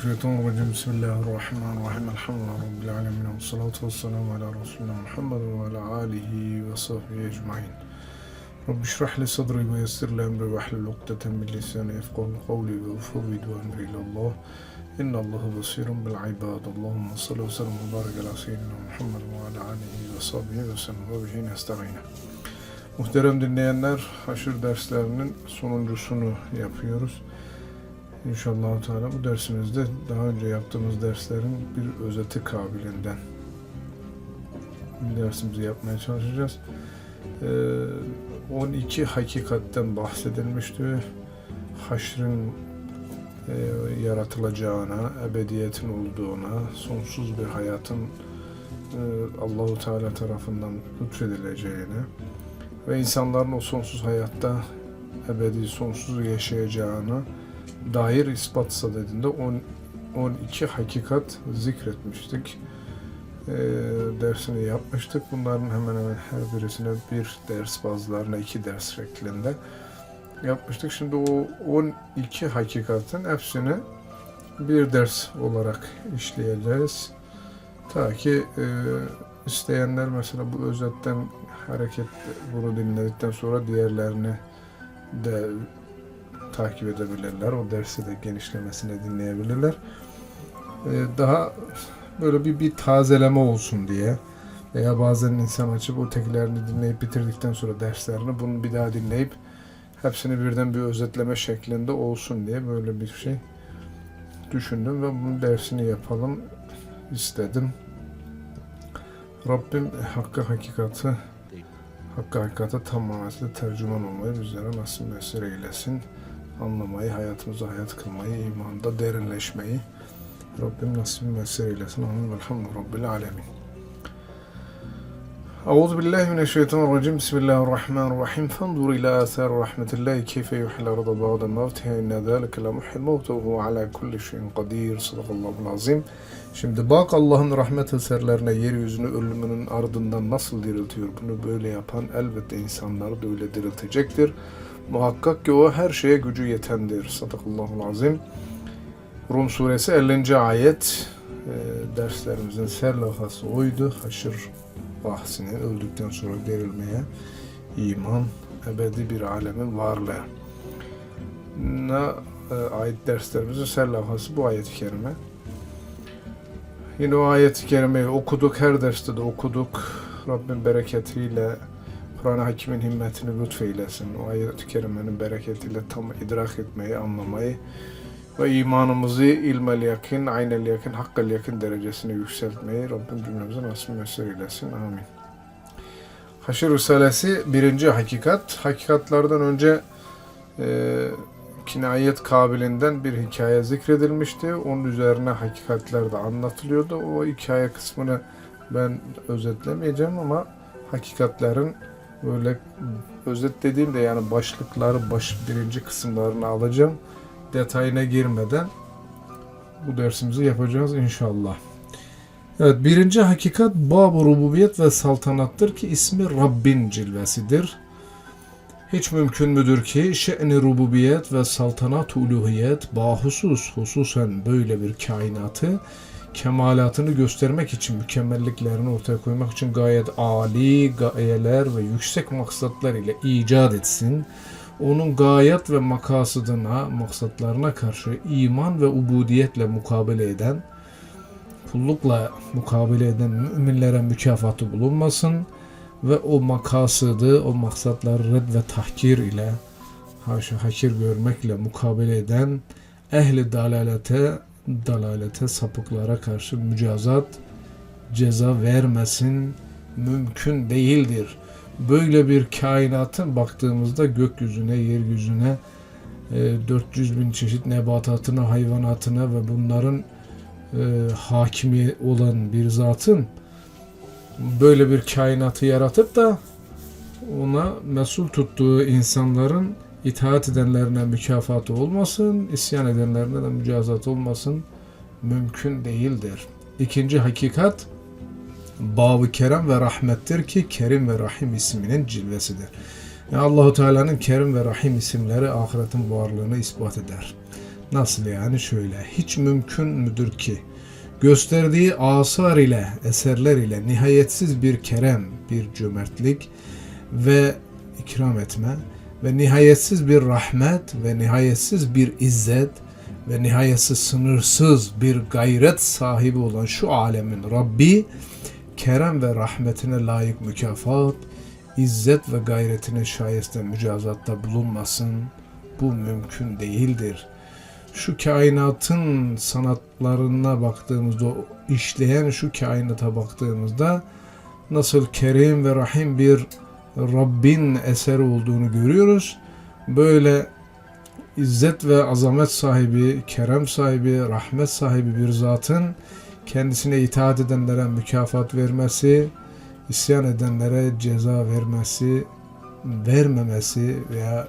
الشيطان الرجيم. بسم الله الرحمن الرحيم. الحمد لله رب العالمين والصلاة والسلام على رسولنا محمد وعلى آله وصحبه أجمعين. رب اشرح لي صدري ويسر لي أمري واحلل عقدة من لساني يفقه قولي وأفوض أمري إلى الله. إن الله بصير بالعباد. اللهم صل وسلم وبارك على سيدنا محمد وعلى آله وصحبه وسلم. وبه نستعين. Muhterem dinleyenler, haşır derslerinin sonuncusunu yapıyoruz. İnşallah Teala bu dersimizde daha önce yaptığımız derslerin bir özeti kabilinden dersimizi yapmaya çalışacağız. Ee, 12 hakikatten bahsedilmişti. Haşrın e, yaratılacağına, ebediyetin olduğuna, sonsuz bir hayatın e, Allahu Teala tarafından lütfedileceğine ve insanların o sonsuz hayatta ebedi sonsuz yaşayacağına dair ispat sadedinde 10 12 hakikat zikretmiştik. Ee, dersini yapmıştık. Bunların hemen hemen her birisine bir ders bazılarına iki ders şeklinde yapmıştık. Şimdi o 12 hakikatin hepsini bir ders olarak işleyeceğiz. Ta ki e, isteyenler mesela bu özetten hareket bunu dinledikten sonra diğerlerini de takip edebilirler. O dersi de genişlemesine dinleyebilirler. Ee, daha böyle bir, bir tazeleme olsun diye veya bazen insan açıp o teklerini dinleyip bitirdikten sonra derslerini bunu bir daha dinleyip hepsini birden bir özetleme şeklinde olsun diye böyle bir şey düşündüm ve bunun dersini yapalım istedim. Rabbim hakkı hakikati hakkı hakikate tam manasıyla tercüman olmayı bizlere nasip mesir eylesin Anlamayı, hayatımıza hayat kılmayı, imanda derinleşmeyi Rabbim nasip mesir eylesin. Amin. Velhamdü Rabbil alemin. أعوذ بالله من الشيطان الرجيم بسم الله الرحمن الرحيم فانظر إلى آثار رحمة الله كيف يحيي الأرض بعد موتها إن ذلك لمحيي الموت وهو على كل شيء قدير صدق الله العظيم Şimdi bak Allah'ın rahmet eserlerine yeryüzünü ölümünün ardından nasıl diriltiyor. Bunu böyle yapan elbette insanları da öyle diriltecektir. Muhakkak ki o her şeye gücü yetendir. Sadakallahu azim. Rum suresi 50. ayet e, derslerimizin serlafası oydu. Haşır bahsini öldükten sonra dirilmeye iman, ebedi bir alemin varlığı. Ne ayet derslerimizin serlafası bu ayet-i kerime. Yine o ayet-i kerimeyi okuduk, her derste de okuduk. Rabbim bereketiyle Kur'an-ı Hakim'in himmetini lütfeylesin. O ayet-i kerimenin bereketiyle tam idrak etmeyi, anlamayı ve imanımızı ilmel yakin, aynel yakin, hakkal yakin derecesine yükseltmeyi Rabbim cümlemize nasip mesir eylesin. Amin. Haşr Risalesi birinci hakikat. Hakikatlardan önce e, kinayet kabilinden bir hikaye zikredilmişti. Onun üzerine hakikatler de anlatılıyordu. O hikaye kısmını ben özetlemeyeceğim ama hakikatlerin böyle özet dediğimde yani başlıkları baş birinci kısımlarını alacağım. Detayına girmeden bu dersimizi yapacağız inşallah. Evet birinci hakikat Bab-ı Rububiyet ve Saltanattır ki ismi Rabbin cilvesidir. Hiç mümkün müdür ki şe'ni rububiyet ve saltanat uluhiyet bahusus hususen böyle bir kainatı kemalatını göstermek için, mükemmelliklerini ortaya koymak için gayet âli gayeler ve yüksek maksatlar ile icat etsin. Onun gayet ve makasıdına, maksatlarına karşı iman ve ubudiyetle mukabele eden, kullukla mukabele eden müminlere mükafatı bulunmasın ve o makasıdı, o maksatları red ve tahkir ile, haşa hakir görmekle mukabele eden ehli dalalete, dalalete, sapıklara karşı mücazat, ceza vermesin, mümkün değildir. Böyle bir kainatın baktığımızda gökyüzüne, yeryüzüne, 400 bin çeşit nebatatına, hayvanatına ve bunların e, hakimi olan bir zatın böyle bir kainatı yaratıp da ona mesul tuttuğu insanların itaat edenlerine mükafatı olmasın, isyan edenlerine de mücazat olmasın mümkün değildir. İkinci hakikat Bab-ı Kerem ve Rahmettir ki Kerim ve Rahim isminin cilvesidir. Yani Allahu Teala'nın Kerim ve Rahim isimleri ahiretin varlığını ispat eder. Nasıl yani şöyle. Hiç mümkün müdür ki gösterdiği asar ile, eserler ile nihayetsiz bir kerem, bir cömertlik ve ikram etme ve nihayetsiz bir rahmet ve nihayetsiz bir izzet ve nihayetsiz sınırsız bir gayret sahibi olan şu alemin Rabbi kerem ve rahmetine layık mükafat, izzet ve gayretine şayeste mücazatta bulunmasın. Bu mümkün değildir. Şu kainatın sanatlarına baktığımızda, işleyen şu kainata baktığımızda nasıl kerim ve rahim bir Rabbin eseri olduğunu görüyoruz. Böyle izzet ve azamet sahibi, kerem sahibi, rahmet sahibi bir zatın kendisine itaat edenlere mükafat vermesi, isyan edenlere ceza vermesi, vermemesi veya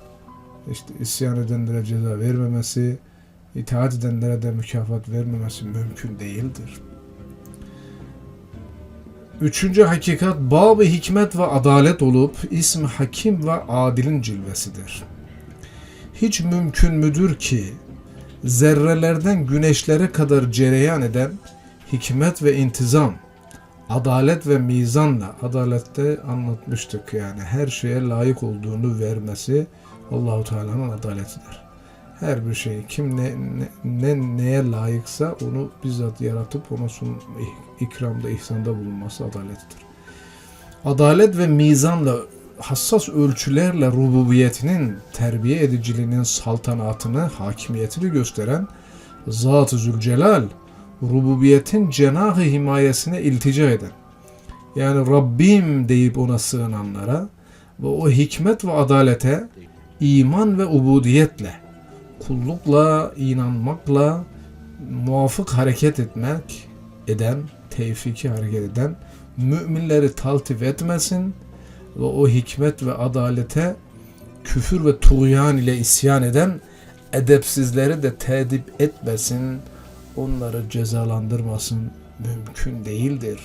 işte isyan edenlere ceza vermemesi, itaat edenlere de mükafat vermemesi mümkün değildir. Üçüncü hakikat bab hikmet ve adalet olup ismi hakim ve adilin cilvesidir. Hiç mümkün müdür ki zerrelerden güneşlere kadar cereyan eden hikmet ve intizam, adalet ve mizanla, adalette anlatmıştık yani her şeye layık olduğunu vermesi Allahu Teala'nın adaletidir. Her bir şey kim ne, ne, ne neye layıksa onu bizzat yaratıp ona sun, ikramda, ihsanda bulunması adaletidir. Adalet ve mizanla hassas ölçülerle rububiyetinin, terbiye ediciliğinin saltanatını, hakimiyetini gösteren Zat-ı Zülcelal, rububiyetin cenahı himayesine iltica eden, yani Rabbim deyip ona sığınanlara ve o hikmet ve adalete iman ve ubudiyetle, kullukla, inanmakla muvafık hareket etmek eden, tevfiki hareket eden müminleri taltif etmesin ve o hikmet ve adalete küfür ve tuğyan ile isyan eden edepsizleri de tedip etmesin, onları cezalandırmasın mümkün değildir.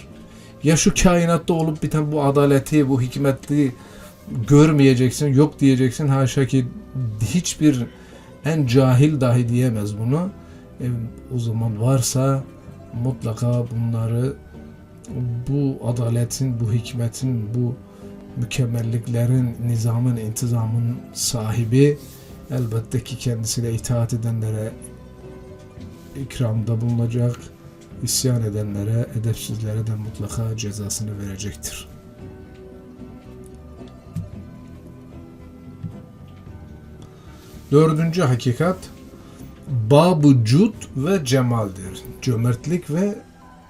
Ya şu kainatta olup biten bu adaleti, bu hikmetli görmeyeceksin, yok diyeceksin. Haşa ki hiçbir en cahil dahi diyemez bunu. E, o zaman varsa mutlaka bunları bu adaletin, bu hikmetin, bu mükemmelliklerin, nizamın, intizamın sahibi elbette ki kendisine itaat edenlere ikramda bulunacak, isyan edenlere, edepsizlere de mutlaka cezasını verecektir. Dördüncü hakikat Babu Cud ve Cemal'dir. Cömertlik ve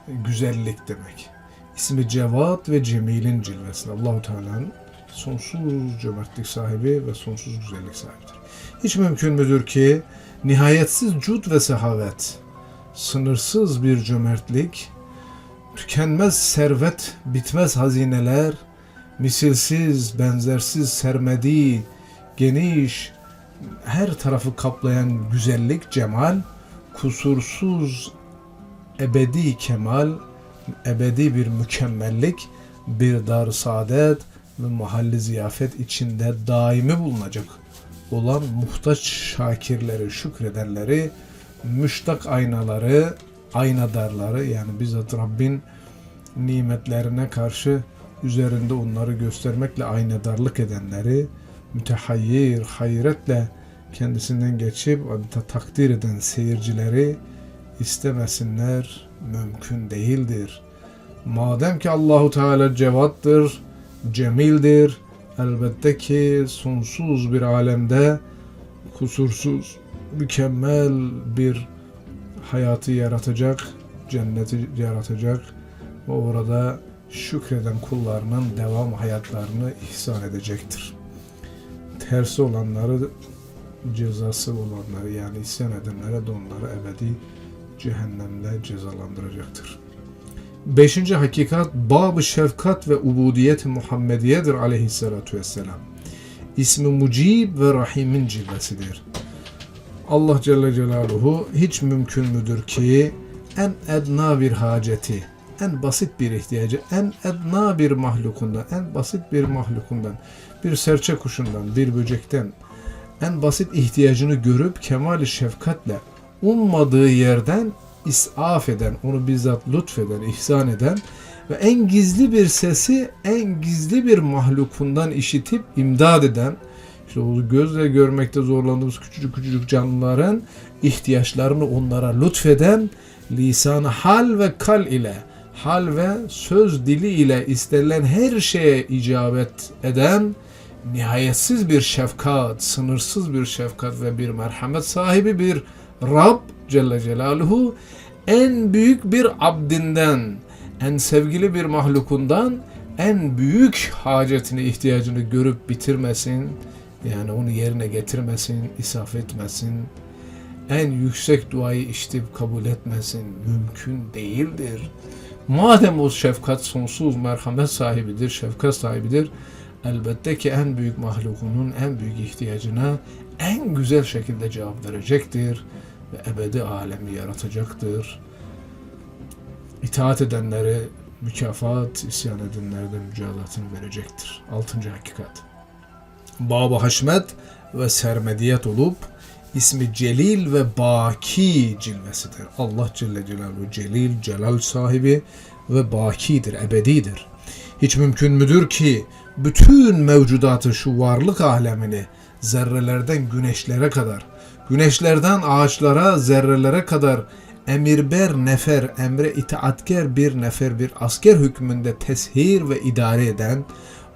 güzellik demek. İsmi Cevat ve Cemil'in cilvesinde. Allahu Teala'nın sonsuz cömertlik sahibi ve sonsuz güzellik sahibidir. Hiç mümkün müdür ki nihayetsiz cud ve sehavet, sınırsız bir cömertlik, tükenmez servet, bitmez hazineler, misilsiz, benzersiz sermediği, geniş, her tarafı kaplayan güzellik, cemal, kusursuz ebedi kemal, ebedi bir mükemmellik, bir dar saadet ve mahalli ziyafet içinde daimi bulunacak olan muhtaç şakirleri, şükredenleri, müştak aynaları, aynadarları yani bizzat Rabbin nimetlerine karşı üzerinde onları göstermekle aynadarlık edenleri, mütehayyir, hayretle kendisinden geçip adeta takdir eden seyircileri istemesinler mümkün değildir. Madem ki Allahu Teala cevattır, cemildir, elbette ki sonsuz bir alemde kusursuz, mükemmel bir hayatı yaratacak, cenneti yaratacak ve orada şükreden kullarının devam hayatlarını ihsan edecektir. Tersi olanları cezası olanları yani isyan edenlere de onları ebedi cehennemle cezalandıracaktır. Beşinci hakikat bab şefkat ve ubudiyet Muhammediyedir aleyhissalatu vesselam. İsmi Mucib ve Rahim'in cilvesidir. Allah Celle Celaluhu hiç mümkün müdür ki en edna bir haceti, en basit bir ihtiyacı, en edna bir mahlukundan, en basit bir mahlukundan, bir serçe kuşundan, bir böcekten en basit ihtiyacını görüp kemali şefkatle ummadığı yerden isaf eden, onu bizzat lütfeden, ihsan eden ve en gizli bir sesi en gizli bir mahlukundan işitip imdad eden, işte o gözle görmekte zorlandığımız küçücük küçücük canlıların ihtiyaçlarını onlara lütfeden, lisanı hal ve kal ile, hal ve söz dili ile istenilen her şeye icabet eden, nihayetsiz bir şefkat, sınırsız bir şefkat ve bir merhamet sahibi bir Rab Celle Celaluhu en büyük bir abdinden, en sevgili bir mahlukundan en büyük hacetini, ihtiyacını görüp bitirmesin. Yani onu yerine getirmesin, isaf etmesin. En yüksek duayı işitip kabul etmesin. Mümkün değildir. Madem o şefkat sonsuz merhamet sahibidir, şefkat sahibidir, elbette ki en büyük mahlukunun en büyük ihtiyacına en güzel şekilde cevap verecektir ve ebedi alemi yaratacaktır. İtaat edenlere mükafat, isyan edenlere de mücazatını verecektir. Altıncı hakikat. Bab-ı haşmet ve sermediyet olup ismi celil ve baki cilvesidir. Allah Celle Celaluhu celil, celal sahibi ve bakidir, ebedidir. Hiç mümkün müdür ki bütün mevcudatı şu varlık alemini zerrelerden güneşlere kadar, güneşlerden ağaçlara, zerrelere kadar emirber nefer, emre itaatkar bir nefer, bir asker hükmünde teshir ve idare eden,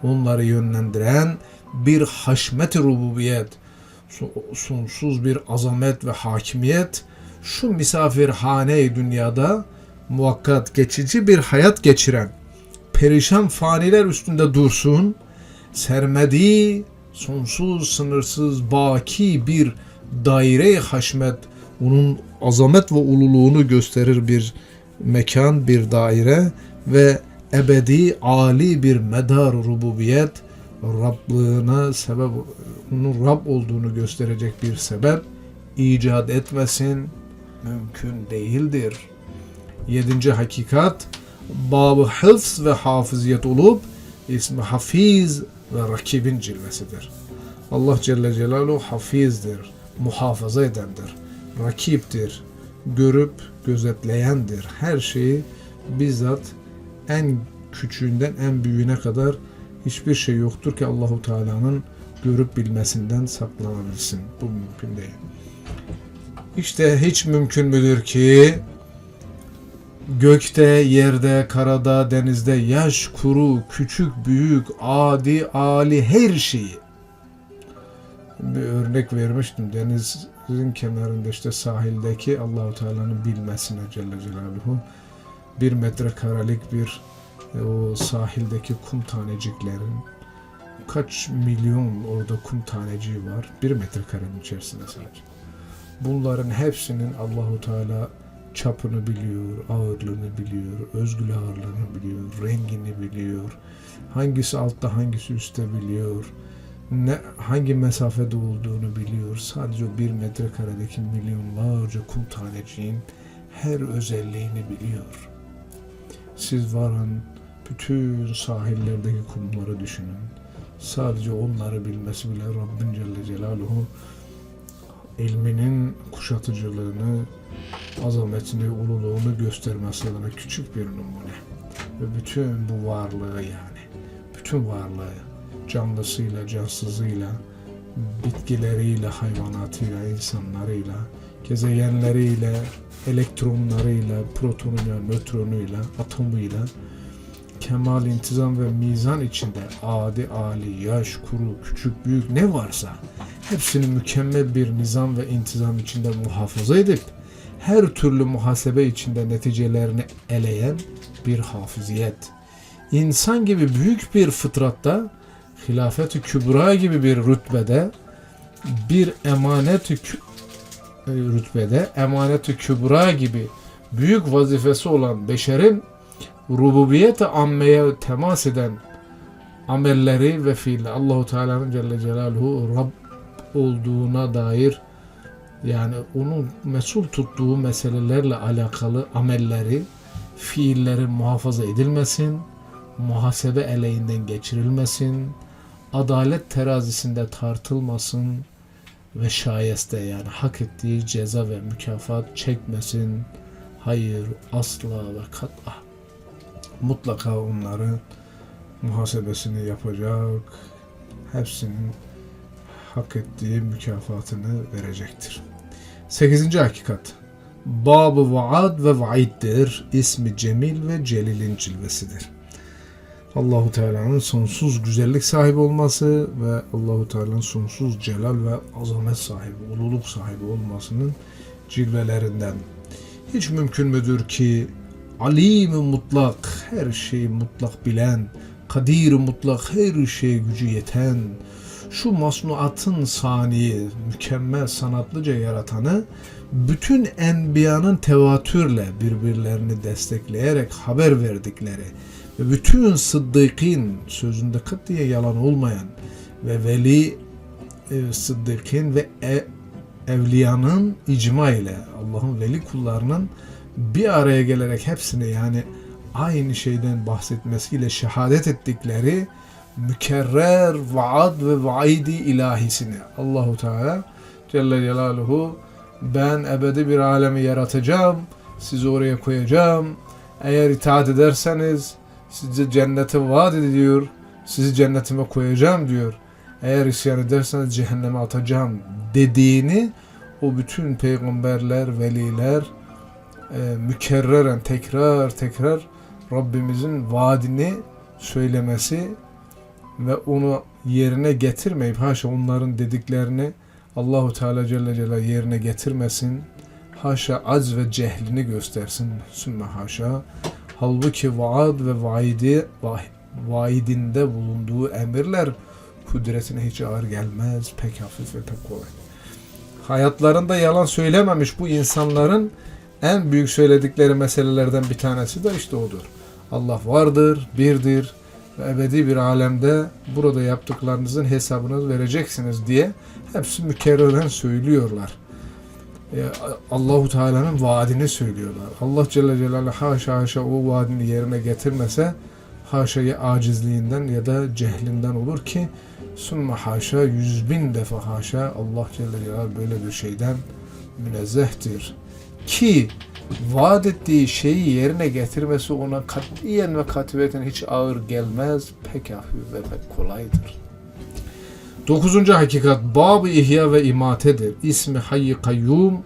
onları yönlendiren bir haşmet rububiyet, sonsuz bir azamet ve hakimiyet, şu misafirhane dünyada muvakkat geçici bir hayat geçiren, perişan faniler üstünde dursun, sermedi, sonsuz, sınırsız, baki bir daire-i haşmet, onun azamet ve ululuğunu gösterir bir mekan, bir daire ve ebedi, ali bir medar rububiyet, Rablığına sebep, onun Rab olduğunu gösterecek bir sebep icat etmesin mümkün değildir. Yedinci hakikat, babı hıfz ve hafıziyet olup ismi hafiz ve rakibin cilvesidir. Allah Celle Celaluhu hafizdir, muhafaza edendir, rakiptir, görüp gözetleyendir. Her şeyi bizzat en küçüğünden en büyüğüne kadar hiçbir şey yoktur ki Allahu Teala'nın görüp bilmesinden saklanabilsin. Bu mümkün değil. İşte hiç mümkün müdür ki gökte, yerde, karada, denizde yaş, kuru, küçük, büyük, adi, ali her şeyi bir örnek vermiştim. Denizin kenarında işte sahildeki Allahu Teala'nın bilmesine Celle Celaluhu bir metrekarelik bir e, o sahildeki kum taneciklerin kaç milyon orada kum taneciği var. Bir metrekarenin içerisinde sadece. Bunların hepsinin Allahu Teala çapını biliyor, ağırlığını biliyor, özgül ağırlığını biliyor, rengini biliyor. Hangisi altta hangisi üstte biliyor. Ne, hangi mesafede olduğunu biliyor. Sadece o bir metrekaredeki milyonlarca kum taneciğin her özelliğini biliyor. Siz varın bütün sahillerdeki kumları düşünün. Sadece onları bilmesi bile Rabbin Celle Celaluhu ilminin kuşatıcılığını, azametini, ululuğunu göstermesi adına küçük bir numune. Ve bütün bu varlığı yani, bütün varlığı canlısıyla, cansızıyla, bitkileriyle, hayvanatıyla, insanlarıyla, gezegenleriyle, elektronlarıyla, protonuyla, nötronuyla, atomuyla, kemal, intizam ve mizan içinde adi, ali, yaş, kuru, küçük, büyük ne varsa hepsini mükemmel bir nizam ve intizam içinde muhafaza edip her türlü muhasebe içinde neticelerini eleyen bir hafıziyet. İnsan gibi büyük bir fıtratta hilafet-i kübra gibi bir rütbede bir emanet-i rütbede emanet-i kübra gibi büyük vazifesi olan beşerin rububiyet-i ammeye temas eden amelleri ve fiili Allahu Teala'nın Celle Celaluhu Rab olduğuna dair yani onun mesul tuttuğu meselelerle alakalı amelleri, fiilleri muhafaza edilmesin, muhasebe eleğinden geçirilmesin, adalet terazisinde tartılmasın, ve şayeste yani hak ettiği ceza ve mükafat çekmesin. Hayır asla ve kat'a. Mutlaka onların muhasebesini yapacak. Hepsinin hak ettiği mükafatını verecektir. Sekizinci hakikat. Bab-ı vaad ve vaiddir. İsmi Cemil ve Celil'in cilvesidir. Allahu Teala'nın sonsuz güzellik sahibi olması ve Allahu Teala'nın sonsuz celal ve azamet sahibi, ululuk sahibi olmasının cilvelerinden. Hiç mümkün müdür ki alim mutlak, her şeyi mutlak bilen, kadir mutlak, her şeye gücü yeten, şu masnuatın saniye, mükemmel sanatlıca yaratanı bütün enbiyanın tevatürle birbirlerini destekleyerek haber verdikleri ve bütün sıddıkın sözünde katiye yalan olmayan ve veli e, ve e, evliyanın icma ile Allah'ın veli kullarının bir araya gelerek hepsini yani aynı şeyden bahsetmesiyle şehadet ettikleri mükerrer vaad ve vaidi ilahisini. Allahu Teala Celle Celaluhu ben ebedi bir alemi yaratacağım sizi oraya koyacağım. Eğer itaat ederseniz size cennete vaat ediyor sizi cennetime koyacağım diyor. Eğer isyan ederseniz cehenneme atacağım dediğini o bütün peygamberler, veliler e, mükerreren tekrar tekrar Rabbimizin vaadini söylemesi ve onu yerine getirmeyip haşa onların dediklerini Allahu Teala Celle Celaluhu yerine getirmesin. Haşa az ve cehlini göstersin. Sümme haşa. Halbuki vaad ve vaidi va- vaidinde bulunduğu emirler kudretine hiç ağır gelmez. Pek hafif ve pek kolay. Hayatlarında yalan söylememiş bu insanların en büyük söyledikleri meselelerden bir tanesi de işte odur. Allah vardır, birdir ve ebedi bir alemde burada yaptıklarınızın hesabını vereceksiniz diye hepsi mükerreren söylüyorlar. E, Allahu Teala'nın vaadini söylüyorlar. Allah Celle Celaluhu haşa haşa o vaadini yerine getirmese haşa ya acizliğinden ya da cehlinden olur ki sümme haşa yüz bin defa haşa Allah Celle Celaluhu böyle bir şeyden münezzehtir. Ki vaat ettiği şeyi yerine getirmesi ona katiyen ve katibeten hiç ağır gelmez. Pek hafif ve pek kolaydır. Dokuzuncu hakikat Bab-ı İhya ve İmatedir. İsmi Hayy Kayyum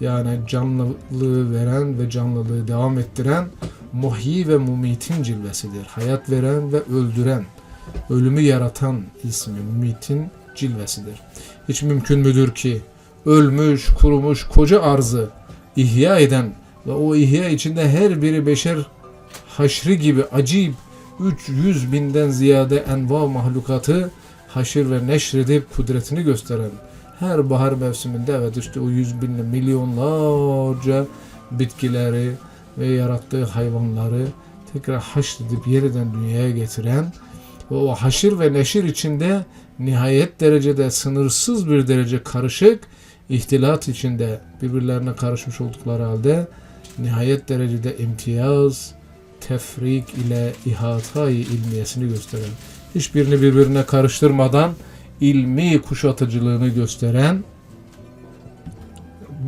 yani canlılığı veren ve canlılığı devam ettiren muhyi ve mumitin cilvesidir. Hayat veren ve öldüren, ölümü yaratan ismi mumitin cilvesidir. Hiç mümkün müdür ki ölmüş, kurumuş koca arzı ihya eden ve o ihya içinde her biri beşer haşrı gibi acayip 300 binden ziyade enva mahlukatı haşir ve neşredip kudretini gösteren her bahar mevsiminde evet işte o yüz binli milyonlarca bitkileri ve yarattığı hayvanları tekrar haşredip yeniden dünyaya getiren ve o haşir ve neşir içinde nihayet derecede sınırsız bir derece karışık ihtilat içinde birbirlerine karışmış oldukları halde nihayet derecede imtiyaz, tefrik ile ihatayı ilmiyesini gösteren, hiçbirini birbirine karıştırmadan ilmi kuşatıcılığını gösteren,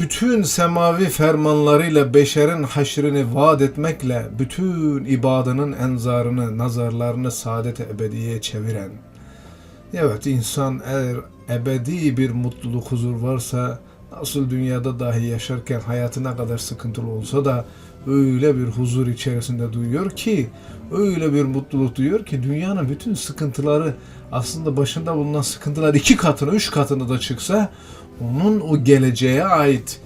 bütün semavi fermanlarıyla beşerin haşrini vaat etmekle bütün ibadının enzarını, nazarlarını saadet ebediye çeviren, evet insan eğer ebedi bir mutluluk, huzur varsa nasıl dünyada dahi yaşarken hayatı ne kadar sıkıntılı olsa da öyle bir huzur içerisinde duyuyor ki öyle bir mutluluk duyuyor ki dünyanın bütün sıkıntıları aslında başında bulunan sıkıntılar iki katını, üç katını da çıksa onun o geleceğe ait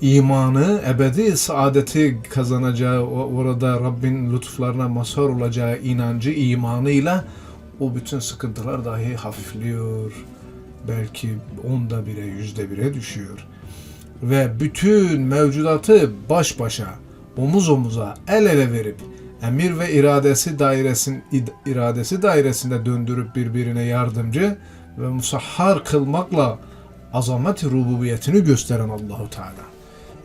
imanı, ebedi saadeti kazanacağı, orada Rabbin lütuflarına mazhar olacağı inancı, imanıyla o bütün sıkıntılar dahi hafifliyor. Belki onda bire, yüzde bire düşüyor. Ve bütün mevcudatı baş başa, omuz omuza, el ele verip emir ve iradesi dairesin iradesi dairesinde döndürüp birbirine yardımcı ve musahhar kılmakla azamet rububiyetini gösteren Allahu Teala.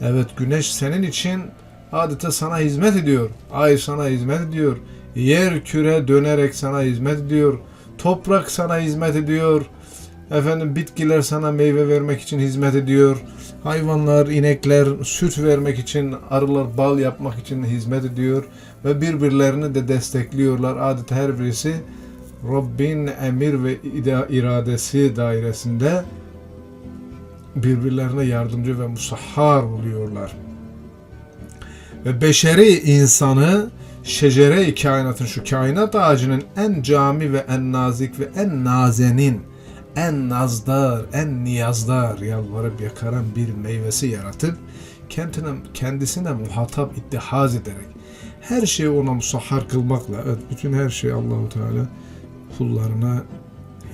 Evet güneş senin için adeta sana hizmet ediyor. Ay sana hizmet ediyor. Yer küre dönerek sana hizmet ediyor. Toprak sana hizmet ediyor. Efendim bitkiler sana meyve vermek için hizmet ediyor. Hayvanlar, inekler süt vermek için, arılar bal yapmak için hizmet ediyor ve birbirlerini de destekliyorlar. Adeta her birisi Rabbin emir ve iradesi dairesinde birbirlerine yardımcı ve musahhar oluyorlar. Ve beşeri insanı şecere-i kainatın şu kainat ağacının en cami ve en nazik ve en nazenin en nazdar, en niyazdar, yalvarıp yakaran bir meyvesi yaratıp kendine, kendisine muhatap ittihaz ederek her şeyi ona musahhar kılmakla evet, bütün her şey Allahu Teala kullarına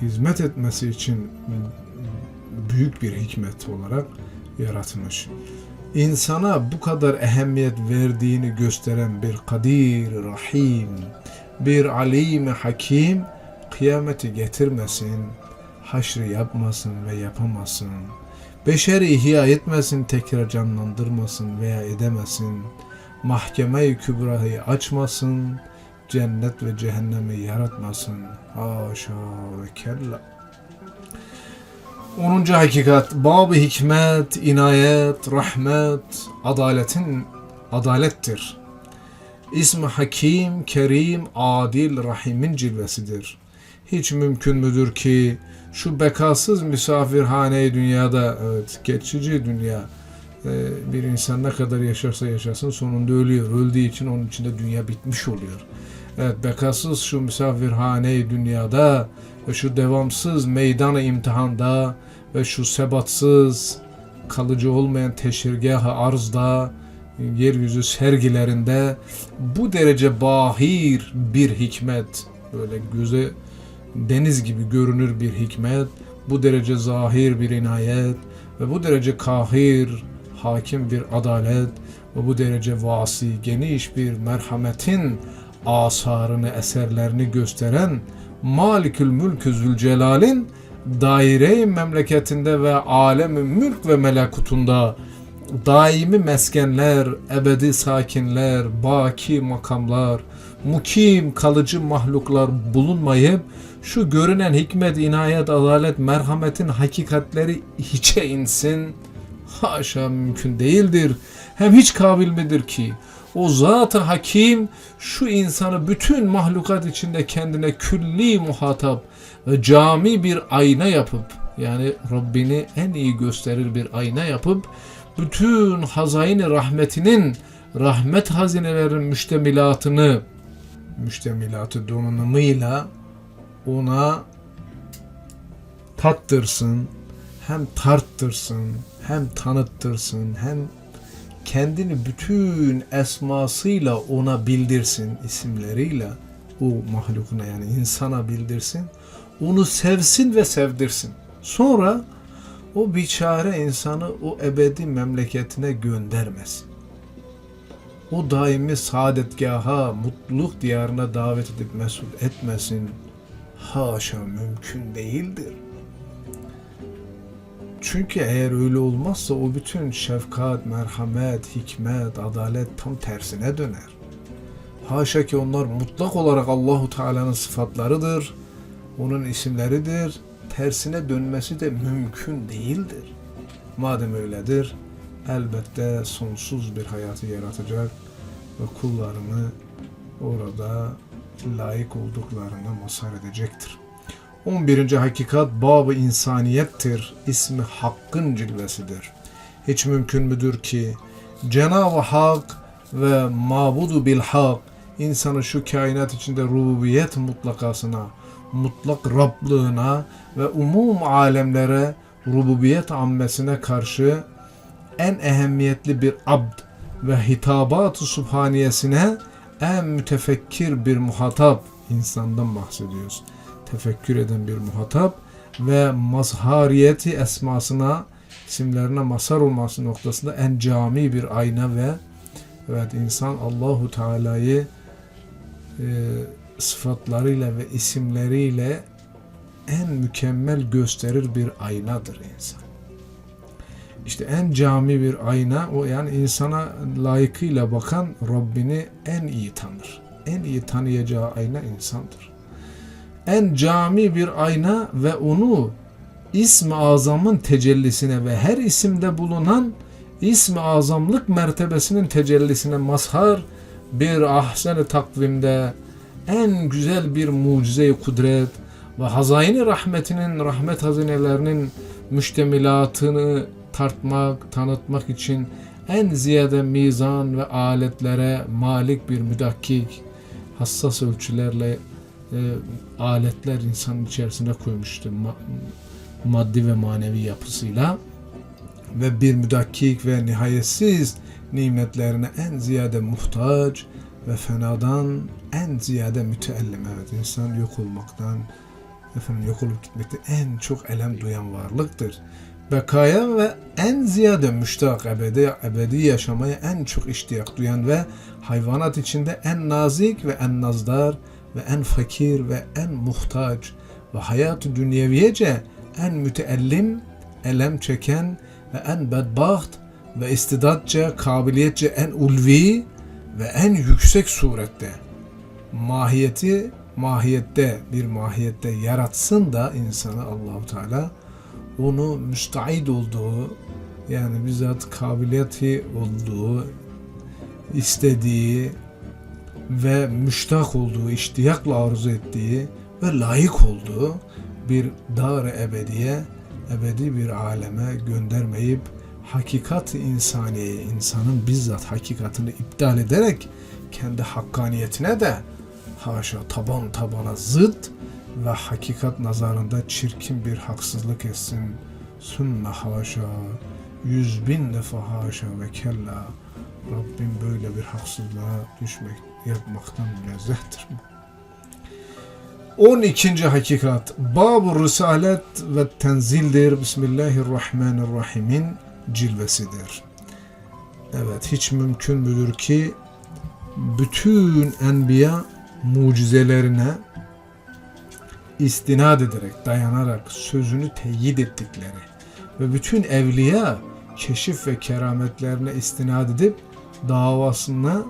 hizmet etmesi için büyük bir hikmet olarak yaratmış. İnsana bu kadar ehemmiyet verdiğini gösteren bir kadir, rahim, bir alim, hakim kıyameti getirmesin, haşrı yapmasın ve yapamasın. Beşeri ihya etmesin, tekrar canlandırmasın veya edemesin. Mahkeme-i kübrayı açmasın, cennet ve cehennemi yaratmasın. Haşa ve kella. 10. hakikat Bab-ı hikmet, inayet, rahmet, adaletin adalettir. İsmi Hakim, Kerim, Adil, Rahim'in cilvesidir. Hiç mümkün müdür ki şu bekasız misafirhane dünyada, evet, geçici dünya, e, bir insan ne kadar yaşarsa yaşasın sonunda ölüyor. Öldüğü için onun içinde dünya bitmiş oluyor. Evet, bekasız şu misafirhane dünyada ve şu devamsız meydanı imtihanda ve şu sebatsız kalıcı olmayan teşirgah-ı arzda yeryüzü sergilerinde bu derece bahir bir hikmet böyle göze deniz gibi görünür bir hikmet bu derece zahir bir inayet ve bu derece kahir hakim bir adalet ve bu derece vasi geniş bir merhametin asarını eserlerini gösteren Malikül Mülk Zülcelal'in daire memleketinde ve alemi mülk ve melekutunda daimi meskenler, ebedi sakinler, baki makamlar, mukim kalıcı mahluklar bulunmayıp şu görünen hikmet, inayet, adalet, merhametin hakikatleri hiçe insin. Haşa mümkün değildir. Hem hiç kabil midir ki? O zat-ı hakim şu insanı bütün mahlukat içinde kendine külli muhatap ve cami bir ayna yapıp yani Rabbini en iyi gösterir bir ayna yapıp bütün hazaini rahmetinin rahmet hazinelerinin müştemilatını müştemilatı donanımıyla ona tattırsın, hem tarttırsın, hem tanıttırsın, hem kendini bütün esmasıyla ona bildirsin, isimleriyle o mahlukuna yani insana bildirsin, onu sevsin ve sevdirsin. Sonra o biçare insanı o ebedi memleketine göndermesin. O daimi saadetgaha, mutluluk diyarına davet edip mesul etmesin. Haşa mümkün değildir. Çünkü eğer öyle olmazsa o bütün şefkat, merhamet, hikmet, adalet tam tersine döner. Haşa ki onlar mutlak olarak Allahu Teala'nın sıfatlarıdır. Onun isimleridir. Tersine dönmesi de mümkün değildir. Madem öyledir, elbette sonsuz bir hayatı yaratacak ve kullarını orada layık olduklarına mazhar edecektir. 11. hakikat babı insaniyettir. İsmi Hakk'ın cilvesidir. Hiç mümkün müdür ki Cenab-ı Hak ve mabudu bil hak insanı şu kainat içinde rububiyet mutlakasına, mutlak Rablığına ve umum alemlere rububiyet ammesine karşı en ehemmiyetli bir abd ve hitabat-ı subhaniyesine en mütefekkir bir muhatap insandan bahsediyoruz. Tefekkür eden bir muhatap ve mazhariyeti esmasına isimlerine mazhar olması noktasında en cami bir ayna ve evet insan Allahu Teala'yı e, sıfatlarıyla ve isimleriyle en mükemmel gösterir bir aynadır insan. İşte en cami bir ayna o yani insana layıkıyla bakan Rabbini en iyi tanır. En iyi tanıyacağı ayna insandır. En cami bir ayna ve onu ism-i azamın tecellisine ve her isimde bulunan ism-i azamlık mertebesinin tecellisine mazhar bir ahsen-i takvimde en güzel bir mucize-i kudret ve hazayini rahmetinin, rahmet hazinelerinin müştemilatını tartmak, tanıtmak için en ziyade mizan ve aletlere malik bir müdakkik, hassas ölçülerle e, aletler insanın içerisine koymuştu ma- maddi ve manevi yapısıyla ve bir müdakkik ve nihayetsiz nimetlerine en ziyade muhtaç ve fenadan en ziyade müteellim. Evet insan yok olmaktan efendim yok olup gitmekte en çok elem duyan varlıktır. Bekaya ve en ziyade müştak ebedi, ebedi yaşamaya en çok iştiyak duyan ve hayvanat içinde en nazik ve en nazdar ve en fakir ve en muhtaç ve hayat-ı dünyeviyece en müteellim, elem çeken ve en bedbaht ve istidatça, kabiliyetçe en ulvi ve en yüksek surette mahiyeti mahiyette bir mahiyette yaratsın da insanı Allahu Teala onu müstahid olduğu yani bizzat kabiliyeti olduğu istediği ve müştak olduğu, iştiyakla arzu ettiği ve layık olduğu bir dar ebediye, ebedi bir aleme göndermeyip hakikat insaniye, insanın bizzat hakikatini iptal ederek kendi hakkaniyetine de haşa taban tabana zıt ve hakikat nazarında çirkin bir haksızlık etsin. Sümme haşa, yüz bin defa haşa ve kella. Rabbim böyle bir haksızlığa düşmek, yapmaktan münezzehtir. 12. hakikat Bab-ı Risalet ve Tenzildir. Bismillahirrahmanirrahim'in cilvesidir. Evet hiç mümkün müdür ki bütün enbiya mucizelerine istinad ederek, dayanarak sözünü teyit ettikleri ve bütün evliya keşif ve kerametlerine istinad edip davasına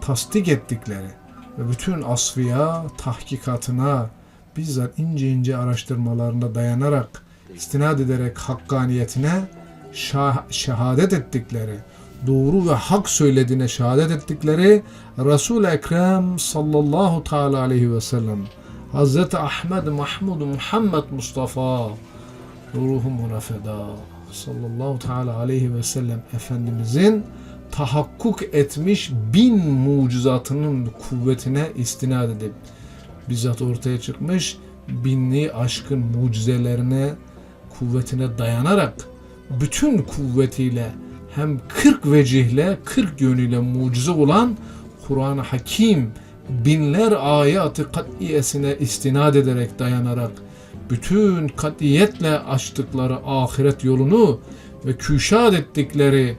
tasdik ettikleri ve bütün asfiya tahkikatına bizzat ince ince araştırmalarına dayanarak istinad ederek hakkaniyetine şah- şehadet ettikleri doğru ve hak söylediğine şehadet ettikleri Resul-i Ekrem sallallahu teala aleyhi ve sellem Hazreti Ahmed Mahmud Muhammed Mustafa ruhumuna feda sallallahu teala aleyhi ve sellem Efendimizin tahakkuk etmiş bin mucizatının kuvvetine istinad edip bizzat ortaya çıkmış binli aşkın mucizelerine kuvvetine dayanarak bütün kuvvetiyle hem 40 vecihle 40 yönüyle mucize olan Kur'an-ı Hakim binler ayatı kat'iyesine istinad ederek dayanarak bütün katiyetle açtıkları ahiret yolunu ve küşad ettikleri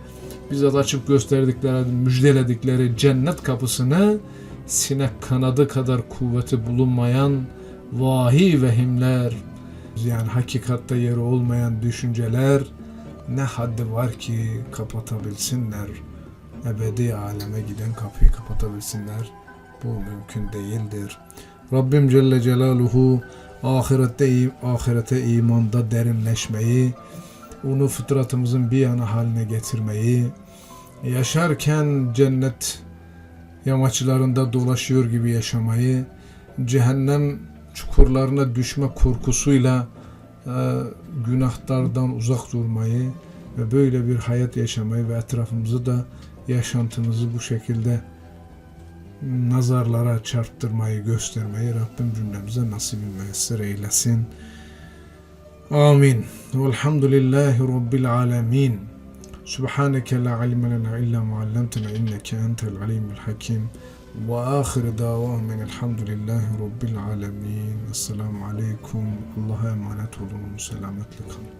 bizzat açıp gösterdikleri, müjdeledikleri cennet kapısını sinek kanadı kadar kuvveti bulunmayan vahiy vehimler yani hakikatte yeri olmayan düşünceler ne haddi var ki kapatabilsinler ebedi aleme giden kapıyı kapatabilsinler bu mümkün değildir. Rabbim Celle Celaluhu ahirette ahirete imanda derinleşmeyi onu fıtratımızın bir yana haline getirmeyi yaşarken cennet yamaçlarında dolaşıyor gibi yaşamayı cehennem çukurlarına düşme korkusuyla e, günahlardan uzak durmayı ve böyle bir hayat yaşamayı ve etrafımızı da yaşantımızı bu şekilde nazarlara çarptırmayı, göstermeyi Rabbim cümlemize nasip müessir eylesin. Amin. Velhamdülillahi Rabbil alemin. Subhaneke la ilme lena illa ma allamtena inneke entel alimul hakim. Ve ahir davam elhamdülillahi Rabbil alemin. Esselamu aleyküm. Allah'a emanet olun. Selametle kalın.